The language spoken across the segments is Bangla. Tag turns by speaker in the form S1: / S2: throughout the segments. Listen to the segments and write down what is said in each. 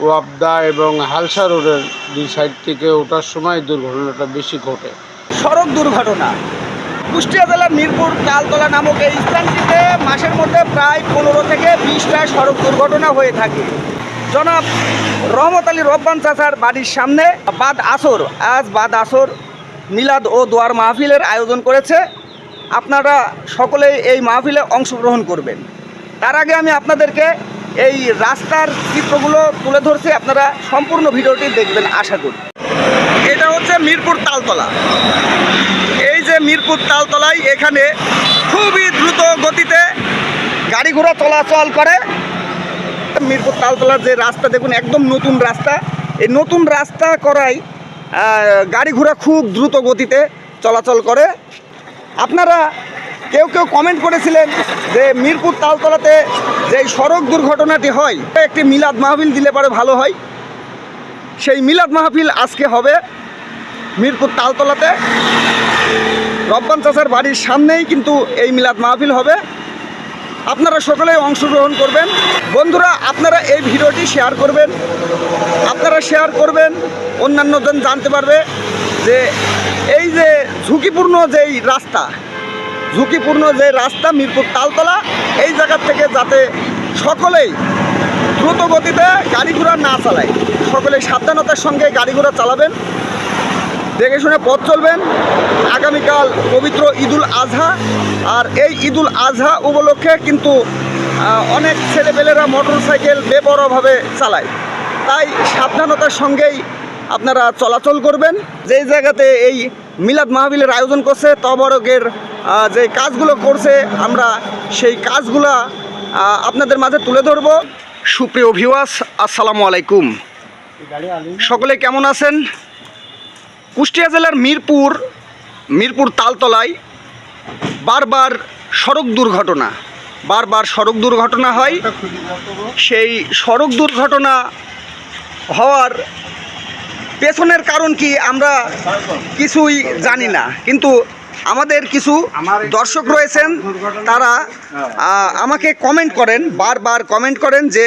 S1: ওয়াবদা এবং হালসা রোডের দুই সাইড থেকে ওঠার সময় দুর্ঘটনাটা বেশি ঘটে।
S2: সড়ক দুর্ঘটনা। কুষ্টিয়া জেলার মিরপুর তালতলা নামক এই স্থানটিতে মাসের মধ্যে প্রায় পনেরো থেকে বিশটা সড়ক দুর্ঘটনা হয়ে থাকে। জনাব রহমত আলী রব্বান চাচার বাড়ির সামনে বাদ আসর, আজ বাদ আসর মিলাদ ও দোয়ার মাহফিলের আয়োজন করেছে। আপনারা সকলেই এই মাহফিলে অংশগ্রহণ করবেন। তার আগে আমি আপনাদেরকে এই রাস্তার চিত্রগুলো তুলে ধরছে আপনারা সম্পূর্ণ ভিডিওটি দেখবেন আশা করি। এটা হচ্ছে মিরপুর তালতলা। এই যে মিরপুর তালতলায় এখানে খুবই দ্রুত গতিতে গাড়ি ঘোড়া চলাচল করে। মিরপুর তালতলার যে রাস্তা, দেখুন, একদম নতুন রাস্তা। এই নতুন রাস্তা করাই গাড়ি ঘোড়া খুব দ্রুত গতিতে চলাচল করে। আপনারা কেউ কেউ কমেন্ট করেছিলেন যে মিরপুর তালতলাতে যে সড়ক দুর্ঘটনাটি হয়, একটি মিলাদ মাহফিল দিলে পরে ভালো হয়। সেই মিলাদ মাহফিল আজকে হবে মিরপুর তালতলাতে। রব্বান চাচার বাড়ির সামনেই কিন্তু এই মিলাদ মাহফিল হবে। আপনারা সকলেই অংশগ্রহণ করবেন। বন্ধুরা, আপনারা এই ভিডিওটি শেয়ার করবেন। আপনারা শেয়ার করবেন। অন্যান্যজন জানতে পারবে যে এই যে ঝুঁকিপূর্ণ যেই রাস্তা ঝুঁকিপূর্ণ যে রাস্তা মিরপুর তালতলা, এই জায়গা থেকে যাতে সকলেই দ্রুত গতিতে গাড়ি ঘোড়া না চালায়। সকলেই সাবধানতার সঙ্গে গাড়ি ঘোড়া চালাবেন। দেখে শুনে পথ চলবেন। আগামীকাল পবিত্র ঈদুল আজহা। আর এই ঈদুল আজহা উপলক্ষে কিন্তু অনেক ছেলেপেলেরা মোটর সাইকেল বেপরোয়াভাবে চালায়। তাই সাবধানতার সঙ্গেই আপনারা চলাচল করবেন। যেই জায়গাতে এই মিলাদ মাহবিলের আয়োজন করছে তবরকের যে কাজগুলো করছে, আমরা সেই কাজগুলা আপনাদের মাঝে তুলে ধরব। সুপ্রিয় ভিওয়াস আসসালামু আলাইকুম। সকলে কেমন আছেন? কুষ্টিয়া জেলার মিরপুর মিরপুর তালতলায় বারবার সড়ক দুর্ঘটনা। বারবার সড়ক দুর্ঘটনা হয়। সেই সড়ক দুর্ঘটনা হওয়ার পেছনের কারণ কি আমরা কিছুই জানি না। কিন্তু আমাদের কিছু দর্শক রয়েছেন, তারা আমাকে কমেন্ট করেন, বারবার কমেন্ট করেন যে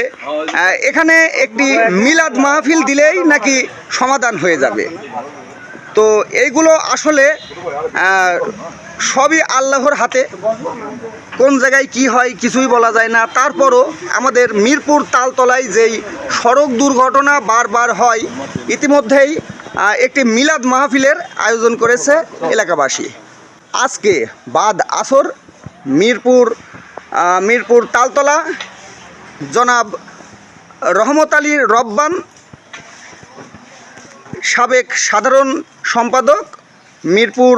S2: এখানে একটি মিলাদ মাহফিল দিলেই নাকি সমাধান হয়ে যাবে। তো এইগুলো আসলে সবই আল্লাহর হাতে। কোন জায়গায় কি হয় কিছুই বলা যায় না। তারপরও আমাদের মিরপুর তালতলায় যেই সড়ক দুর্ঘটনা বারবার হয়, ইতিমধ্যেই একটি মিলাদ মাহফিলের আয়োজন করেছে এলাকাবাসী। আজকে বাদ আসর, মিরপুর মিরপুর তালতলা, জনাব রহমত আলী রব্বান সাবেক সাধারণ সম্পাদক, মিরপুর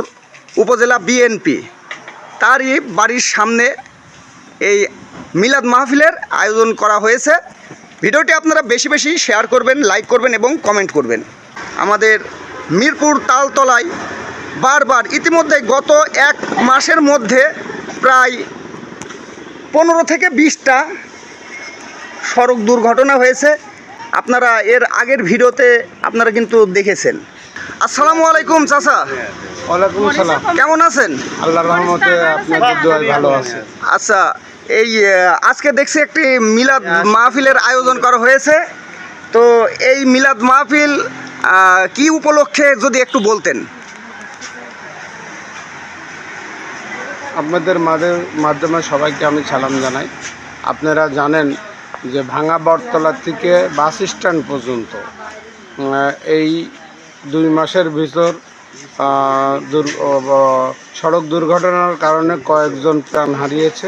S2: উপজেলা বিএনপি। তারই বাড়ির সামনে এই মিলাদ মাহফিলের আয়োজন করা হয়েছে। ভিডিওটি আপনারা বেশি বেশি শেয়ার করবেন, লাইক করবেন এবং কমেন্ট করবেন। আমাদের মিরপুর তালতলায় বারবার ইতিমধ্যে গত এক মাসের মধ্যে প্রায় পনেরো থেকে বিশটা সড়ক দুর্ঘটনা হয়েছে। আপনারা এর আগের ভিডিওতে আপনারা কিন্তু দেখেছেন। আসসালামু আলাইকুম, চাচা।
S1: ওয়ালাইকুম সালাম
S2: কেমন আছেন?
S1: আল্লাহর রহমতে আপনাদের দোয়ায় ভালো আছে।
S2: আচ্ছা এই আজকে দেখছি একটি মিলাদ মাহফিলের আয়োজন করা হয়েছে। তো এই মিলাদ মাহফিল কি উপলক্ষে যদি একটু বলতেন?
S1: আপনাদের মাদের মাধ্যমে সবাইকে আমি সালাম জানাই। আপনারা জানেন যে ভাঙা বটতলা থেকে বাস স্ট্যান্ড পর্যন্ত এই দুই মাসের ভিতর সড়ক দুর্ঘটনার কারণে কয়েকজন প্রাণ হারিয়েছে।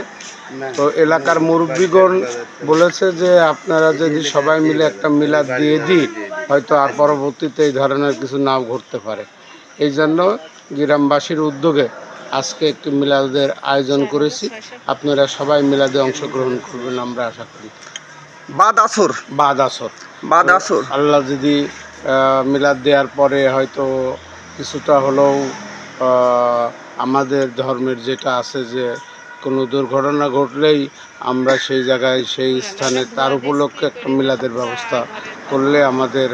S1: তো এলাকার মুরব্বীগণ বলেছে যে আপনারা যদি সবাই মিলে একটা মিলাদ দিয়ে দিই হয়তো আর পরবর্তীতে এই ধরনের কিছু নাও ঘটতে পারে। এই জন্য গ্রামবাসীর উদ্যোগে আজকে একটি মিলাদের আয়োজন করেছি। আপনারা সবাই মিলাদে অংশগ্রহণ করবেন আমরা আশা করি।
S2: বাদ আসর।
S1: বাদ আসর।
S2: বাদ আসর।
S1: আল্লাহ যদি মিলাদ দেওয়ার পরে হয়তো কিছুটা হলেও আমাদের ধর্মের যেটা আছে যে, কোনো দুর্ঘটনা ঘটলেই আমরা সেই জায়গায়, সেই স্থানে, তার উপলক্ষে একটা মিলাদের ব্যবস্থা করলে আমাদের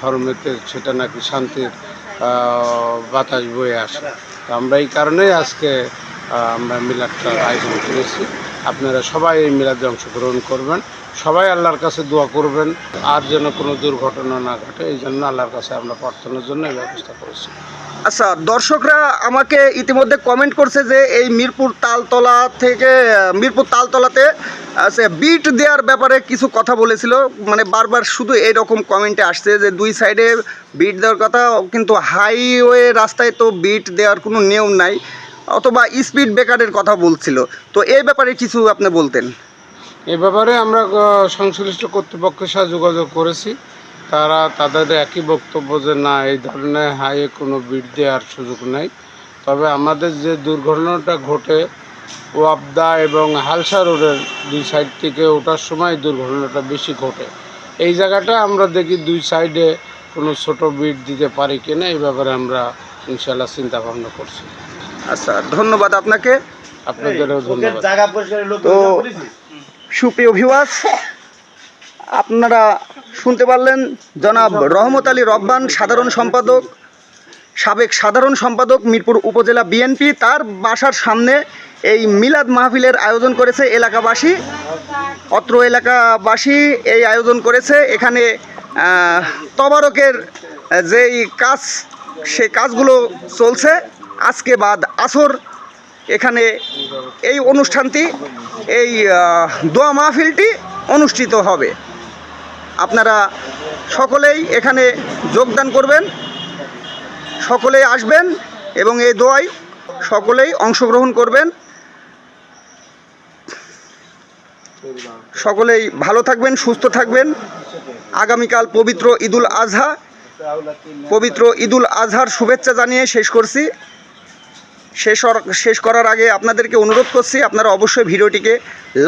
S1: ধর্মেতে সেটা নাকি শান্তির বাতাস বয়ে আসে। আমরা এই কারণেই আজকে আমরা মিলাদটার আয়োজন করেছি। আপনারা সবাই এই মিলাদে অংশগ্রহণ করবেন। সবাই আল্লাহর কাছে দোয়া করবেন, আর যেন কোনো দুর্ঘটনা না ঘটে, এই জন্য আল্লাহর কাছে আমরা প্রার্থনার জন্য এই ব্যবস্থা করেছি।
S2: আচ্ছা দর্শকরা আমাকে ইতিমধ্যে কমেন্ট করছে যে এই মিরপুর তালতলা থেকে, মিরপুর তালতলাতে আছে বিট দেওয়ার ব্যাপারে কিছু কথা বলেছিল। মানে বারবার শুধু এইরকম কমেন্টে আসছে যে দুই সাইডে বিট দেওয়ার কথা, কিন্তু হাইওয়ে রাস্তায় তো বিট দেওয়ার কোনো নিয়ম নাই। অথবা স্পিড ব্রেকারের কথা বলছিল। তো এই ব্যাপারে কিছু আপনি বলতেন।
S1: এ ব্যাপারে আমরা সংশ্লিষ্ট কর্তৃপক্ষের সাথে যোগাযোগ করেছি। তারা, তাদের একই বক্তব্য যে, না, এই ধরনের হাইয়ে কোনো বিট দেওয়ার সুযোগ নেই। তবে আমাদের যে দুর্ঘটনাটা ঘটে, ওয়াবদা এবং হালসা রোডের দুই সাইড থেকে ওঠার সময় দুর্ঘটনাটা বেশি ঘটে। এই জায়গাটা আমরা দেখি দুই সাইডে কোনো ছোট বিট দিতে পারি কিনা, এই ব্যাপারে আমরা ইনশাল্লাহ চিন্তা ভাবনা করছি।
S2: আচ্ছা ধন্যবাদ আপনাকে। তো সুপ্রিয় ভিউয়ার্স আপনারা শুনতে পারলেন জনাব রহমত আলী রব্বান সাধারণ সম্পাদক সাবেক সাধারণ সম্পাদক মিরপুর উপজেলা বিএনপি। তার বাসার সামনে এই মিলাদ মাহফিলের আয়োজন করেছে এলাকাবাসী। অত্র এলাকাবাসী এই আয়োজন করেছে। এখানে তবারকের যেই কাজ সেই কাজগুলো চলছে। আজকে বাদ আসর। এখানে এই অনুষ্ঠানটি, এই দোয়া মাহফিলটি অনুষ্ঠিত হবে। আপনারা সকলেই এখানে যোগদান করবেন, সকলেই আসবেন এবং এই দোয়ায় সকলেই অংশগ্রহণ করবেন। সকলেই ভালো থাকবেন, সুস্থ থাকবেন। আগামীকাল পবিত্র ঈদুল আজহা। পবিত্র ঈদুল আজহার শুভেচ্ছা জানিয়ে শেষ করছি। শেষ শেষ করার আগে আপনাদেরকে অনুরোধ করছি, আপনারা অবশ্যই ভিডিওটিকে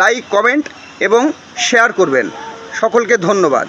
S2: লাইক কমেন্ট এবং শেয়ার করবেন। সকলকে ধন্যবাদ।